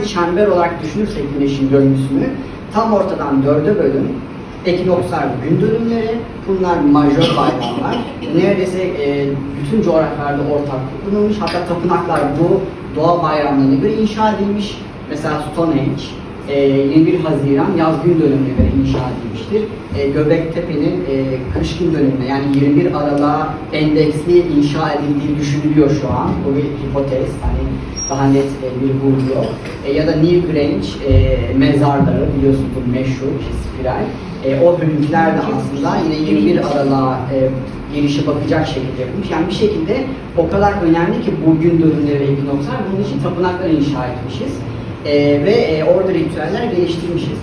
bir çember olarak düşünürsek güneşin döngüsünü tam ortadan dörde bölün. Ekinokslar gün dönümleri, bunlar majör bayramlar. Neredeyse e, bütün coğrafyalarda ortak kullanılmış. Hatta tapınaklar bu doğa bayramlarına göre inşa edilmiş. Mesela Stonehenge e, 21 Haziran yaz gün dönümüne göre inşa edilmiştir. E, Göbektepe'nin e, kış gün dönümüne yani 21 Aralık'a endeksli inşa edildiği düşünülüyor şu an. Bu bir hipotez. Hani daha net e, bir vurgu yok. E, ya da New Grange e, mezarları biliyorsunuz bu meşhur spiral. O hörükler de aslında yine 21 Aralık'a e, bakacak şekilde yapılmış. Yani bir şekilde o kadar önemli ki bu gün dönümleri ve ekinokslar bunun için tapınaklar inşa etmişiz. E, ve e, orada ritüeller geliştirmişiz.